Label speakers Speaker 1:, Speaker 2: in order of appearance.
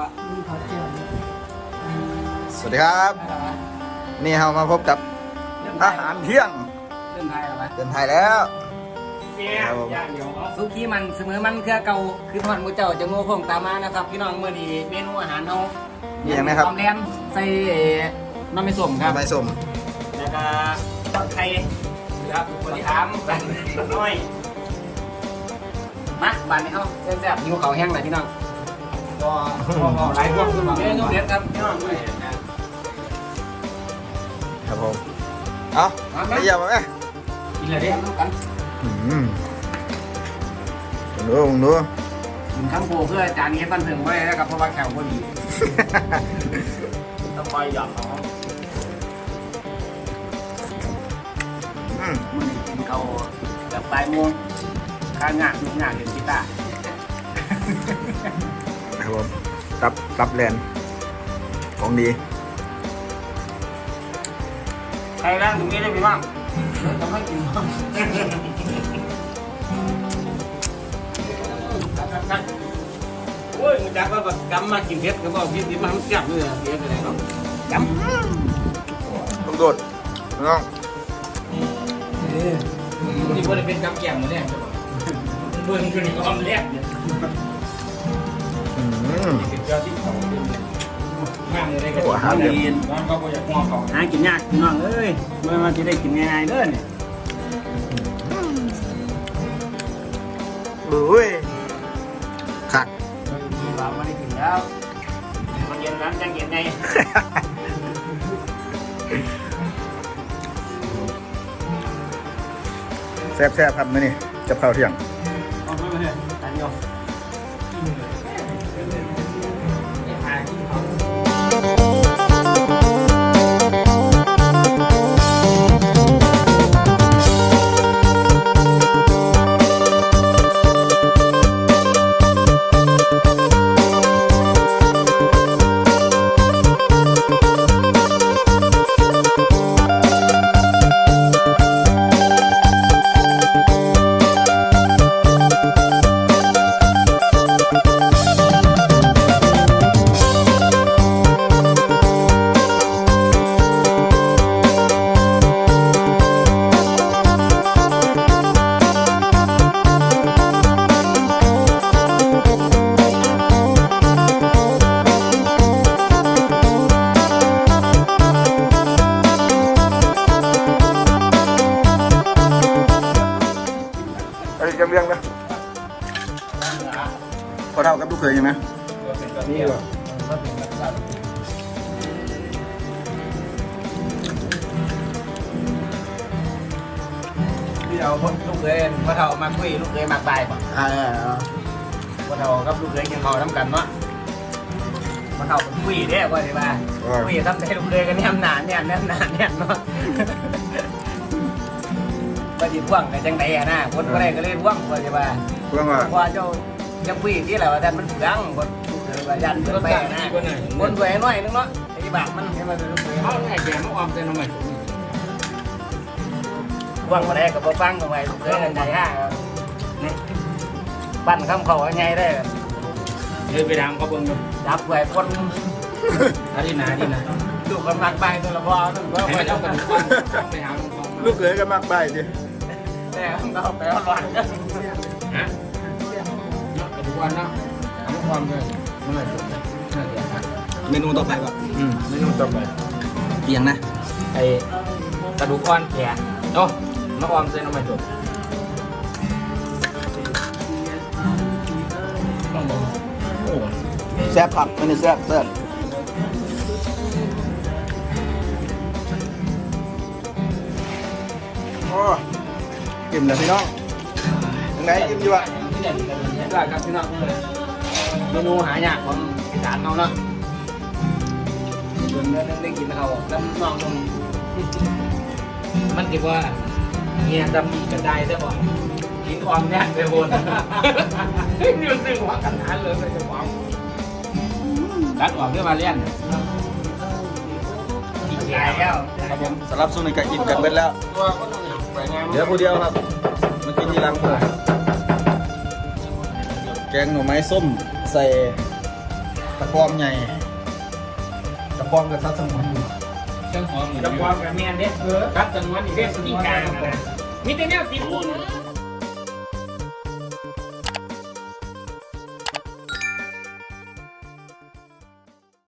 Speaker 1: ก็
Speaker 2: สวัสดีครับ นี่เรามาพบกับ
Speaker 1: เริ่ม
Speaker 2: อา
Speaker 1: ไทย
Speaker 2: หารเที่ยง
Speaker 1: เริ่มไทยแล้วไหม
Speaker 2: เดินไทยแล้ว
Speaker 1: ครับผมสุกี้มันเสมอมันคือเก่าคือทอดหมูเจ้าจะโง่คงตามมานะครับ พี่น้องเมื่อนี้เมนูอาหารเรา
Speaker 2: มีอย่างไรครับ
Speaker 1: ความแรมใส่น้ำไม่ส้มครับ
Speaker 2: ใบส้ม
Speaker 1: แล้วก็ทอดไข่ครับคนที่ถามกันน้อยมาบานนี้เขาแซ่บๆหิวเขาวแห้งเลยพี่น้อง ก็ก็หลายพวกคือแบบเมนูเด็ดครับพี่น้องเลยนะ
Speaker 2: ครับผมเอาไม่ยาวไหม
Speaker 1: กินเลยดิน้ำกัน
Speaker 2: อืมลองดูลองดู
Speaker 1: กินข้าวโพดเพื่อจานนี้ให้บันเทิงไว้แล้วครับเพราะว่าแขวพอดีต้องคอยหยอกเขา
Speaker 2: อืม
Speaker 1: กินเขาแบบปลายโมงข้างงานงานเห็นกีตาร์
Speaker 2: ครับผมตับตับแลนด์ของดี
Speaker 1: ใครร่างตรงนี้ได้ไหมบ้างทำให้กินบ้างโอ้ยมึงจักว่าแบบกำมากินเพชรก็บอกพี่นี่มันจับเลยเดี๋ยวอะไรเนาะกำ
Speaker 2: ต้องโดดน้อง
Speaker 1: นี่ว่าจะเป็นกำแก้มมาแรกใช่ปะเบิ่งคือในความแรกเนี่ย ได้ก็
Speaker 2: หากิน
Speaker 1: ร้านเขาก็อยากง้อเขาหากินยากพี่น้องเอ้ยเมื่อมาที่ได้กินง่ายๆเด้อเนี่ย
Speaker 2: โอ้ยขัก
Speaker 1: เราไม่ได้กินแล้วมันเย็นน้ำยังเย็นไง
Speaker 2: แซ่บแซ่บครับมื้อนี่จะข้าวเที่ยง
Speaker 1: เท่า
Speaker 2: กับลูกเคยยังไหม
Speaker 1: นี่ว่ะพี่เอาลูกเคยพ่อเฒ่ามาคุยลูกเคยมาตายป่ะ
Speaker 2: อ่า
Speaker 1: พ่อเฒ่ากับลูกเคยกินข้าวน้ำกันเนาะพ่อเฒ่าเป็นคุยเด้ว่าสิว่าคุยทำใจลูกเคยกันแนมหนาเนี่ยแนมหนาเนี่ยเนาะว่าสิพ่วงกันจังไดอะนะคนบ่ได้ก็เลยพ่วงว่าสิว่า
Speaker 2: เรื่องว่า
Speaker 1: ว่าเจ้า จะคุยที่แหละว่าท่านมันเปลืองคนลูกเคยว่ายันเพิ่นไปนะคนสวยน้อยนึงเนาะไอ้บาปมันให้มันเป็นลูกเคย
Speaker 3: เขาไงแกมาออมเส้นทำไม
Speaker 1: พ่วงบ่ได้ก็บ่ฟังทำไมลูกเคยกันใจห่านี่ปั้นคำเขาว่าไงได้
Speaker 3: เดินไปดังเขาเบิ่งดั
Speaker 1: บไว้คน
Speaker 3: อาทิตย์หนาอาทิตย์หนา
Speaker 1: ดูกำลังไปตัวละพอนึงก็
Speaker 3: ให้
Speaker 1: ไป
Speaker 3: มัน
Speaker 1: ต้
Speaker 3: เอา
Speaker 1: อง
Speaker 3: กั
Speaker 1: นน
Speaker 3: ไปหาลู
Speaker 2: กเคยก็มากไปสิ
Speaker 1: แต่เราไปเอาหลอนกัน
Speaker 3: ฮะเนาะทุกวันเนาะทำความเลยมันเลยจบเลยน่าเสียหาย
Speaker 2: เมนูต่อไปป่ะ
Speaker 3: อืมไม่ต้องจบไป
Speaker 2: เอียงนะ
Speaker 3: ไอ้กระดูกอ่อนแขนเนาะมาออมเส้นทำไมจบต้องบอกโอ้
Speaker 2: แซ่บผักไม่ได้แซ่บแซ่บโอ้อิ่มเลยพี่น้องยังไงอิ่มอยู่อะ
Speaker 1: ได้ครับพี่น้องเมนูหายากของอีสานเราเนาะเดินเดินได้กินเขาแล้วน้องตรง
Speaker 3: มันคิดว่าเฮียจะมีกันได้ได้บ่กินออมเนี่ยไปบนนี่มันซึ่งว่ากันนานเลยไม่จะฟังรัดออกด้วยมาเลี้ยนอีก
Speaker 1: ใหญ่
Speaker 3: แล้ว
Speaker 1: แล้ว
Speaker 2: ครับผมสำหรับซุนในกะอิ่มกันเบิดแล้ว
Speaker 3: ตัวก็ต้องไปงาน
Speaker 2: เดี๋ยวผู้เดียวครับมากินยีรังเพื่อ แกงหน่อไม้ส้มใส่ตะกอมใหญ่ตะกอมกับซัดสมุนอยู่
Speaker 3: เครื่องหอม
Speaker 1: จะความกับแมนเด้อครับจำนวนอีกเด้อสกีการนะมีแต่แนวกินอุ่น